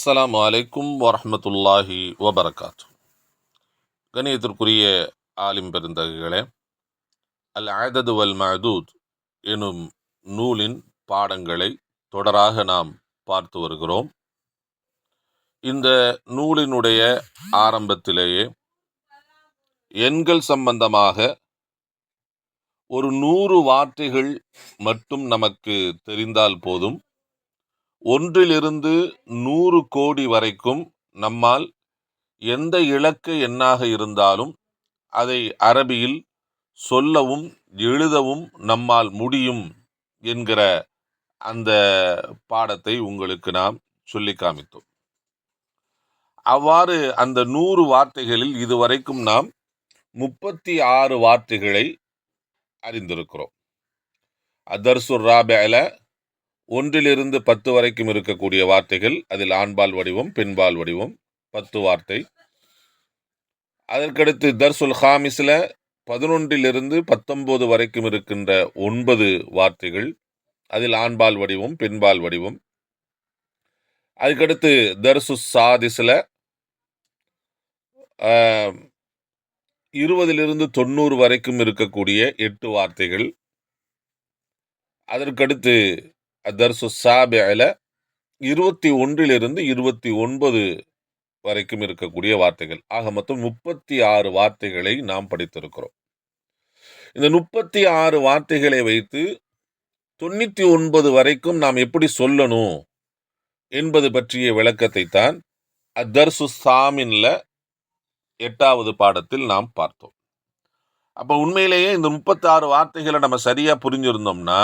அஸ்ஸலாமு அலைக்கும் வரமத்துல்லாஹி வபரகாத்து. கணியத்திற்குரிய ஆலிம் பெருந்தகைகளே அல் ஆதது வல் மஹதூத் எனும் நூலின் பாடங்களை தொடராக நாம் பார்த்து வருகிறோம். இந்த நூலினுடைய ஆரம்பத்திலேயே எண்கள் சம்பந்தமாக ஒரு நூறு வார்த்தைகள் மட்டும் நமக்கு தெரிந்தால் போதும். ஒன்றிலிருந்து நூறு கோடி வரைக்கும் நம்மால் எந்த இலக்க எண்ணாக இருந்தாலும் அதை அரபியில் சொல்லவும் எழுதவும் நம்மால் முடியும் என்கிற அந்த பாடத்தை உங்களுக்கு நாம் சொல்லி காமித்தோம். அவ்வாறு அந்த நூறு வார்த்தைகளில் இதுவரைக்கும் நாம் முப்பத்தி ஆறு வார்த்தைகளை அறிந்திருக்கிறோம். அதர்சுர் ராபேல ஒன்றிலிருந்து பத்து வரைக்கும் இருக்கக்கூடிய வார்த்தைகள் அதில் ஆண்பால் வடிவம் பெண்பால் வடிவம் பத்து வார்த்தை. அதற்கடுத்து தர்சுல் ஹாமிஸில் பதினொன்றிலிருந்து பத்தொன்பது வரைக்கும் இருக்கின்ற ஒன்பது வார்த்தைகள் அதில் ஆண்பால் வடிவம் பெண்பால் வடிவம். அதுக்கடுத்து தர்சு சாதிஸில் இருபதிலிருந்து தொண்ணூறு வரைக்கும் இருக்கக்கூடிய எட்டு வார்த்தைகள். அதற்கடுத்து தர்சு சாபில இருபத்தி ஒன்றிலிருந்து இருபத்தி ஒன்பது வரைக்கும் இருக்கக்கூடிய வார்த்தைகள். ஆக மொத்தம் முப்பத்தி ஆறு வார்த்தைகளை நாம் படித்திருக்கிறோம். இந்த முப்பத்தி ஆறு வார்த்தைகளை வைத்து தொண்ணூத்தி ஒன்பது வரைக்கும் நாம் எப்படி சொல்லணும் என்பது பற்றிய விளக்கத்தை தான் அதர்சு சாமின்ல எட்டாவது பாடத்தில் நாம் பார்த்தோம். அப்ப உண்மையிலேயே இந்த முப்பத்தி ஆறு வார்த்தைகளை நம்ம சரியா புரிஞ்சிருந்தோம்னா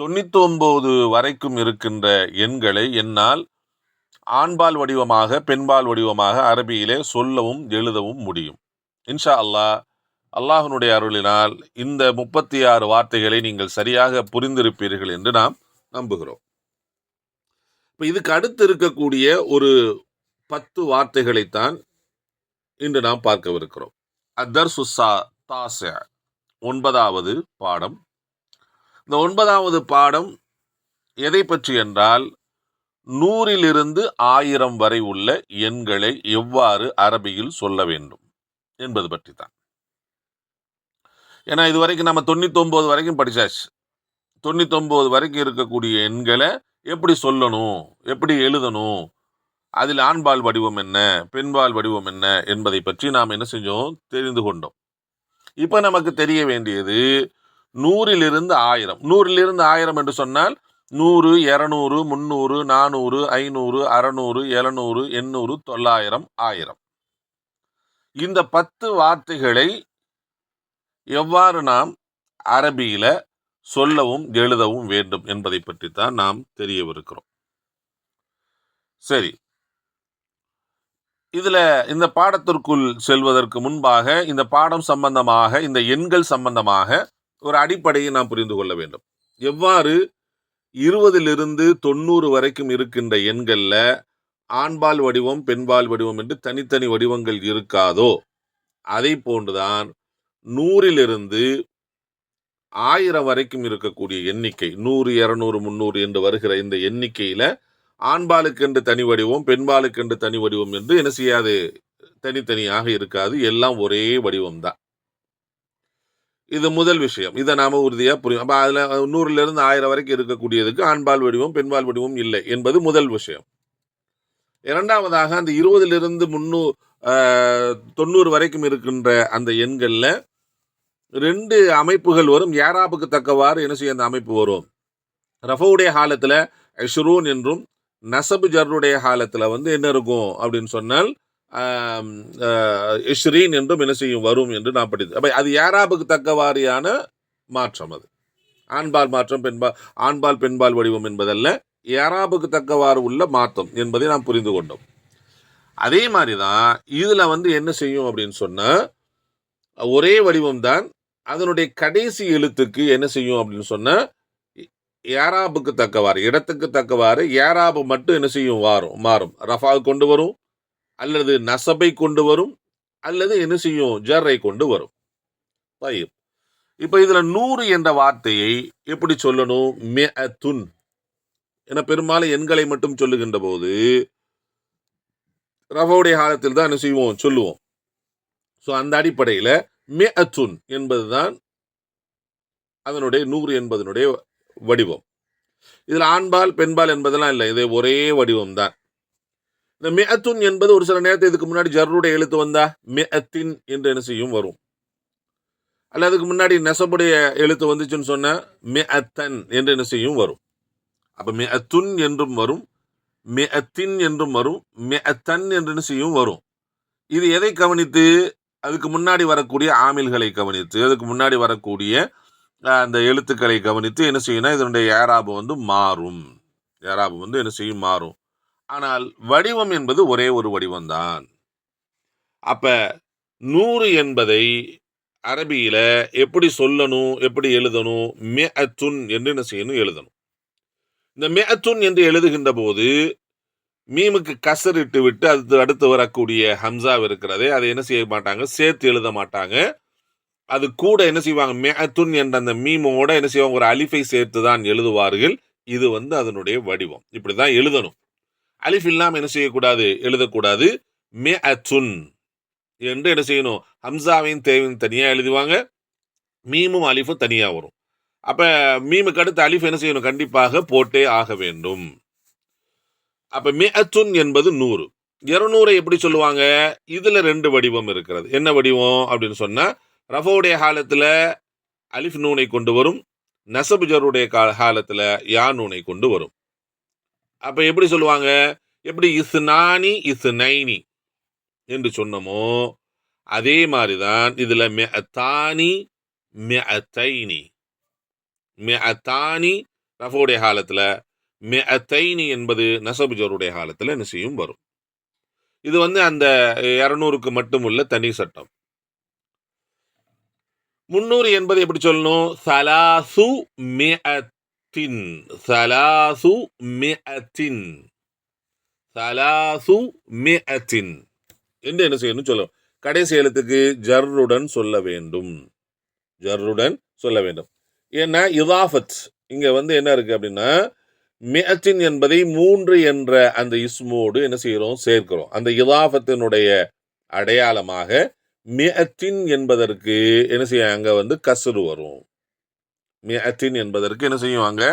தொண்ணூத்தி ஒன்பது வரைக்கும் இருக்கின்ற எண்களை என்னால் ஆண்பால் வடிவமாக பெண்பால் வடிவமாக அரபியிலே சொல்லவும் எழுதவும் முடியும். இன்ஷா அல்லாஹ் அல்லாஹனுடைய அருளினால் இந்த முப்பத்தி ஆறு வார்த்தைகளை நீங்கள் சரியாக புரிந்திருப்பீர்கள் என்று நாம் நம்புகிறோம். இப்போ இதுக்கு அடுத்து இருக்கக்கூடிய ஒரு பத்து வார்த்தைகளைத்தான் இன்று நாம் பார்க்கவிருக்கிறோம். அதர் சுசா தாச ஒன்பதாவது பாடம். இந்த ஒன்பதாவது பாடம் எதை பற்றி என்றால் நூறிலிருந்து ஆயிரம் வரை உள்ள எண்களை எவ்வாறு அரபியில் சொல்ல வேண்டும் என்பது பற்றி தான் ஏன்னா இது வரைக்கும் நம்ம தொண்ணூத்தொம்பது வரைக்கும் படித்தாச்சு தொண்ணூத்தொம்பது வரைக்கும் இருக்கக்கூடிய எண்களை எப்படி சொல்லணும் எப்படி எழுதணும் அதில் ஆண்பால் வடிவம் என்ன பெண்பால் வடிவம் என்ன என்பதை பற்றி நாம் என்ன செஞ்சோம் தெரிந்து கொண்டோம். இப்போ நமக்கு தெரிய வேண்டியது நூறிலிருந்து ஆயிரம். நூறிலிருந்து ஆயிரம் என்று சொன்னால் நூறு இரநூறு முந்நூறு நானூறு ஐநூறு அறநூறு எழுநூறு எண்ணூறு தொள்ளாயிரம் ஆயிரம். இந்த பத்து வார்த்தைகளை எவ்வாறு நாம் அரபியில் சொல்லவும் எழுதவும் வேண்டும் என்பதை பற்றி தான் நாம் தெரியவிருக்கிறோம். சரி. இதில் இந்த பாடத்திற்குள் செல்வதற்கு முன்பாக இந்த பாடம் சம்பந்தமாக இந்த எண்கள் சம்பந்தமாக ஒரு அடிப்படையை நாம் புரிந்து கொள்ள வேண்டும். எவ்வாறு இருபதிலிருந்து தொண்ணூறு வரைக்கும் இருக்கின்ற எண்களில் ஆண்பால் வடிவம் பெண்பால் வடிவம் என்று தனித்தனி வடிவங்கள் இருக்காதோ அதை போன்றுதான் நூறிலிருந்து ஆயிரம் வரைக்கும் இருக்கக்கூடிய எண்ணிக்கை நூறு இரநூறு முந்நூறு என்று வருகிற இந்த எண்ணிக்கையில் ஆண்பாலுக்கென்று தனி வடிவம் பெண்பாலுக்கென்று தனி வடிவம் என்று என்ன செய்யாது? தனித்தனியாக இருக்காது எல்லாம் ஒரே வடிவம்தான். இது முதல் விஷயம். இதை நாம் உறுதியாக புரியும். அப்போ அதில் நூறுலேருந்து ஆயிரம் வரைக்கும் இருக்கக்கூடியதுக்கு ஆண்பால் வடிவம் பெண்பால் வடிவம் இல்லை என்பது முதல் விஷயம். இரண்டாவதாக அந்த இருபதிலிருந்து முன்னூ தொண்ணூறு வரைக்கும் இருக்கின்ற அந்த எண்களில் ரெண்டு அமைப்புகள் வரும். யாராபுக்கு தக்கவாறு என்ன செய்ய அந்த அமைப்பு வரும். ரஃபவுடைய காலத்தில் அஷ்ரூன் என்றும் நசபு ஜர்ருடைய காலத்தில் வந்து என்ன இருக்கும் அப்படின்னு சொன்னால் ஆம், இஷ்ரீன் என்றும் என்ன செய்யும்? வரும் என்று நான் படித்தது அப்போ அது யாராபுக்கு தக்கவாரியான மாற்றம் அது. ஆண்பால் மாற்றம் பெண்பால் ஆண்பால் பெண்பால் வடிவம் என்பதல்ல யாராபுக்கு தக்கவாறு உள்ள மாற்றம் என்பதை நாம் புரிந்து கொண்டோம். அதே மாதிரி தான் இதில் வந்து என்ன செய்யும் அப்படின்னு சொன்னால் ஒரே வடிவம் தான் அதனுடைய கடைசி எழுத்துக்கு என்ன செய்யும் அப்படின்னு சொன்னால் ஏராபுக்கு தக்கவாறு இடத்துக்கு தக்கவாறு ஏராபு மட்டும் என்ன செய்யும்? வாரும் மாறும். ரஃபாவுக்கு கொண்டு வரும் அல்லது நசபை கொண்டு வரும் அல்லது என்ன செய்யும்? ஜர்ரை கொண்டு வரும். தயிர் இப்போ இதில் நூறு என்ற வார்த்தையை எப்படி சொல்லணும்? மெ துன் என பெரும்பாலும் எண்களை மட்டும் சொல்லுகின்ற போது ரஃபோடைய காலத்தில் தான் என்ன செய்வோம்? சொல்லுவோம். ஸோ அந்த அடிப்படையில் மெ அத்துன் என்பது தான் அதனுடைய நூறு என்பதனுடைய வடிவம். இதில் ஆண்பால் பெண்பால் என்பதெல்லாம் இல்லை. இதே ஒரே வடிவம் தான் இந்த மெஅத்துன் என்பது ஒரு சில நேரத்தில் இதுக்கு முன்னாடி ஜர்ருடைய எழுத்து வந்தா மெஅத்தின் என்று என்ன செய்யும்? வரும். அல்ல அதுக்கு முன்னாடி நெசபுடைய எழுத்து வந்துச்சுன்னு சொன்னா மெஅத்தன் என்று என்ன செய்யும்? வரும். அப்போ மெஅத்துன் என்றும் வரும் மெஅத்தின் என்றும் வரும் மெஅத்தன் என்று என்ன செய்யும்? வரும். இது எதை கவனித்து? அதுக்கு முன்னாடி வரக்கூடிய ஆமில்களை கவனித்து அதுக்கு முன்னாடி வரக்கூடிய அந்த எழுத்துக்களை கவனித்து என்ன செய்யணும் இதனுடைய ஏராபு வந்து மாறும். ஏராபு வந்து என்ன செய்யும்? மாறும். ஆனால் வடிவம் என்பது ஒரே ஒரு வடிவம்தான். அப்ப நூறு என்பதை அரபியில எப்படி சொல்லணும் எப்படி எழுதணும்? மெஅத்துன் என்று என்ன செய்யணும்? எழுதணும். இந்த மெஅத்துன் என்று எழுதுகின்ற போது மீமுக்கு கசர் இட்டு விட்டு அது அடுத்து வரக்கூடிய ஹம்சாவ் இருக்கிறதே அதை என்ன செய்ய மாட்டாங்க? சேர்த்து எழுத மாட்டாங்க. அது கூட என்ன செய்வாங்க? மேத்துன் என்ற அந்த மீமோட என்ன செய்வாங்க? ஒரு அலிஃபை சேர்த்து தான் எழுதுவார்கள். இது வந்து அதனுடைய வடிவம். இப்படிதான் எழுதணும். அலிஃப் இல்லாமல் என்ன செய்யக்கூடாது? எழுதக்கூடாது. மே மெஅத்துன் என்று என்ன செய்யணும்? ஹம்சாவையும் தேவையும் தனியாக எழுதுவாங்க. மீமும் அலிஃபும் தனியாக வரும். அப்போ மீமுக்கு அடுத்து அலிஃப் என்ன செய்யணும்? கண்டிப்பாக போட்டே ஆக வேண்டும். அப்போ மே அச்சுன் என்பது நூறு. இருநூறை எப்படி சொல்லுவாங்க? இதில் ரெண்டு வடிவம் இருக்கிறது. என்ன வடிவம்? அப்படின்னு சொன்னால் ரஃபோடைய காலத்தில் அலிஃப் நூனை கொண்டு வரும். நசபுஜருடைய கா- காலத்தில் யா நூனை கொண்டு வரும். அப்போ எப்படி சொல்லுவாங்க? எப்படி? இஸ்னானி இஸ்னைனி என்று சொன்னமோ அதே மாதிரி தான் இதில் மெ மாதிரிதான் மெ மெஅத்தானி மெஅத்தைனி தானி ரஃபோடைய காலத்தில் மெ தைனி என்பது நசபு காலத்தில் என்ன செய்யும்? வரும். இது வந்து அந்த இரநூறுக்கு மட்டும் உள்ள தனி சட்டம். முன்னூறு என்பது எப்படி சொல்லணும்? சலாசு மெ மிஅத்தின் சலாசு மிஅத்தின் சலாசு மிஅத்தின் என்று என்ன செய்யணும் சொல்லும் கடைசி எழுத்துக்கு ஜர்ருடன் சொல்ல வேண்டும். ஜர்ருடன் சொல்ல வேண்டும். ஏன்னா இதாஃபத். இங்கே வந்து என்ன இருக்கு அப்படின்னா மிஅத்தின் என்பதை மூன்று என்ற அந்த இஸ்மோடு என்ன செய்கிறோம்? சேர்க்கிறோம். அந்த இதாஃபத்தினுடைய அடையாளமாக மிஅத்தின் என்பதற்கு என்ன செய்ய அங்கே வந்து கசரு வரும். மியத்தின் என்பதற்கு என்ன செய்யும் அங்க?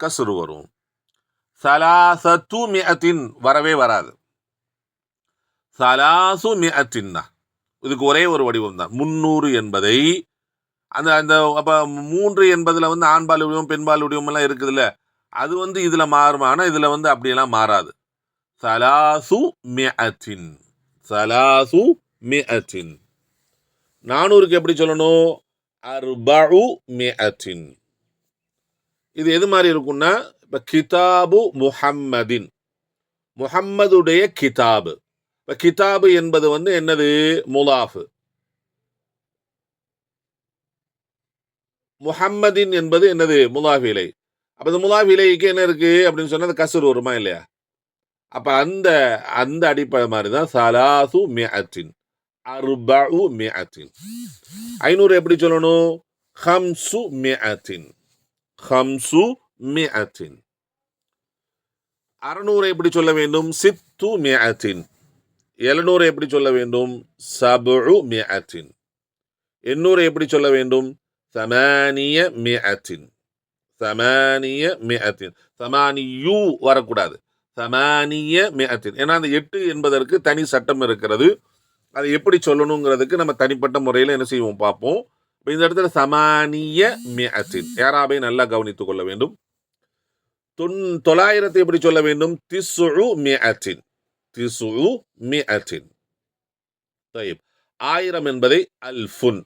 கசுரு வரும். சலாசத்து மியத்தின் வரவே வராது. சலாசு மியத்தின் தான். இதுக்கு ஒரே ஒரு வடிவம் தான். முன்னூறு என்பதை அந்த அந்த அப்போ மூன்று என்பதில் வந்து ஆண்பால் வடிவம் பெண்பால் வடிவம் எல்லாம் இருக்குதுல்ல. அது வந்து இதில் மாறும் ஆனால் இதில் வந்து அப்படியெல்லாம் மாறாது. சலாசு மியத்தின். சலாசு மியத்தின். நானூறுக்கு எப்படி சொல்லணும்? அர்பு மியத்தின். இது எது மாதிரி இருக்கும்னா இப்போ கிதாபு முஹம்மதின். முஹம்மதுடைய கிதாபு. இப்போ கிதாபு என்பது வந்து என்னது? முலாஃபு. முஹம்மதின் என்பது என்னது? முலாஃபிலை அப்போ இந்த முலாஃபிலைக்கு என்ன இருக்கு? அப்படின்னு சொன்னால் அந்த கசுர் வருமா இல்லையா? அப்போ அந்த அந்த அடிப்படை மாதிரி தான் சலாசு மியத்தின். அர்பு மிஅத்தின் ஐநூறு எப்படி சொல்லணும்? ஹம்சு மிஅத்தின் ஹம்சு மிஅத்தின் அறுநூறு எப்படி சொல்ல வேண்டும்? சித்து மிஅத்தின் எழுநூறு எப்படி சொல்ல வேண்டும்? சபு மிஅத்தின் எண்ணூறு எப்படி சொல்ல வேண்டும்? சமானிய மிஅத்தின் சமானிய மிஅத்தின் சமானியு வரக்கூடாது. சமானிய மிஅத்தின் ஏன்னா அந்த எட்டு என்பதற்கு தனி சட்டம் இருக்கிறது. அதை எப்படி சொல்லணுங்கிறதுக்கு நம்ம தனிப்பட்ட முறையில் என்ன செய்வோம் பார்ப்போம். இப்போ இந்த இடத்துல சமானிய மியசின். யாராவை நல்லா கவனித்து கொள்ள வேண்டும். தொன் தொள்ளாயிரத்தை எப்படி சொல்ல வேண்டும்? திசுழு மியசின். திசுழு மியசின். ஆயிரம் என்பதை அல்ஃபுன்.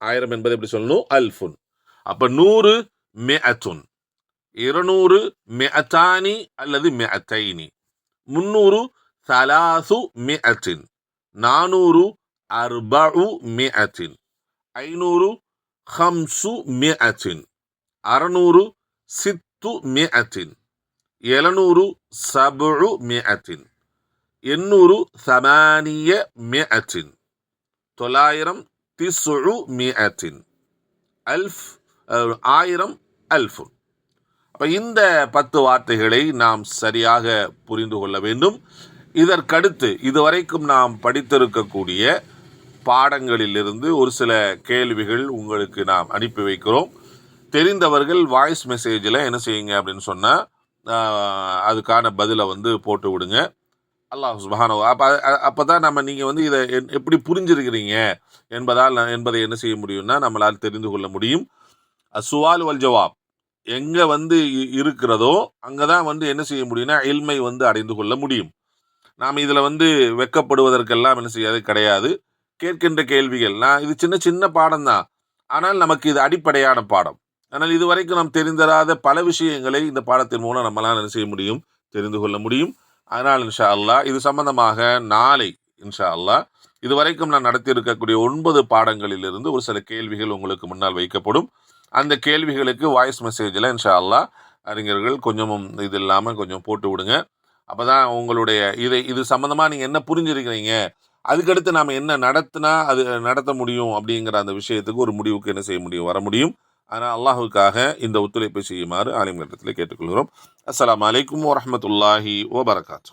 ஆயிரம் என்பதை எப்படி சொல்லணும்? அல்ஃபுன். அப்போ நூறு மெஅத்துன் இருநூறு மெஅத்தானி அல்லது மெஅத்தைனி முன்னூறு சலாசு மெஅத்தின் நானூறு அர்பு மிஅத்தின். ஐநூறு ஹம்சு மிஅத்தின். அறநூறு சித்து மிஅத்தின். எழுநூறு சபு மிஅத்தின். எண்ணூறு சமானிய மிஅத்தின். தொள்ளாயிரம் திசுழு அச்சின் அல்ஃப் ஆயிரம் அல்ஃபு. அப்போ இந்த பத்து வார்த்தைகளை நாம் சரியாக புரிந்து கொள்ள வேண்டும். இதற்கடுத்து இதுவரைக்கும் நாம் படித்திருக்கக்கூடிய பாடங்களிலிருந்து ஒரு சில கேள்விகள் உங்களுக்கு நாம் அனுப்பி வைக்கிறோம். தெரிந்தவர்கள் வாய்ஸ் மெசேஜில் என்ன செய்யுங்க அப்படின்னு சொன்னால் அதுக்கான பதிலை வந்து போட்டு விடுங்க. அல்லாஹ் சுபஹானோ அப்போ அப்போ தான் நம்ம நீங்கள் வந்து இதை என்- எப்படி புரிஞ்சிருக்கிறீங்க என்பதால் நான் என்பதை என்ன செய்ய முடியும்னா நம்மளால் தெரிந்து கொள்ள முடியும். சுவால் வல் ஜவாப். எங்கே வந்து இ- இருக்கிறதோ அங்கே தான் வந்து என்ன செய்ய முடியும்னா இல்மை வந்து அடைந்து கொள்ள முடியும். நாம் இதில் வந்து வெக்கப்படுவதற்கெல்லாம் என்ன செய்யாது? கிடையாது. கேட்கின்ற கேள்விகள். நான் இது சின்ன சின்ன பாடம் தான் ஆனால் நமக்கு இது அடிப்படையான பாடம். ஆனால் இதுவரைக்கும் நாம் தெரிந்தராத பல விஷயங்களை இந்த பாடத்தின் மூலம் நம்மளால் என்ன செய்ய முடியும்? தெரிந்து கொள்ள முடியும். அதனால் இன்ஷா அல்லாஹ் இது சம்பந்தமாக நாளை இன்ஷா அல்லாஹ் இதுவரைக்கும் நான் நடத்தியிருக்கக்கூடிய ஒன்பது பாடங்களிலிருந்து ஒரு சில கேள்விகள் உங்களுக்கு முன்னால் வைக்கப்படும். அந்த கேள்விகளுக்கு வாய்ஸ் மெசேஜில் இன்ஷா அல்லா அறிஞர்கள் கொஞ்சமும் இது இல்லாமல் கொஞ்சம் போட்டு விடுங்க. அப்போ தான் உங்களுடைய இதை இது சம்மந்தமாக நீங்கள் என்ன புரிஞ்சிருக்கிறீங்க? அதுக்கடுத்து நாம் என்ன நடத்தினா அது நடத்த முடியும் அப்படிங்கிற அந்த விஷயத்துக்கு ஒரு முடிவுக்கு என்ன செய்ய முடியும் வர முடியும். ஆனால் அல்லாஹுக்காக இந்த ஒத்துழைப்பை செய்யுமாறு ஆலிம் கட்டத்தில் கேட்டுக்கொள்கிறோம். அஸ்ஸலாமு அலைக்கும் வரஹ்மத்துல்லாஹி வபரகாத்து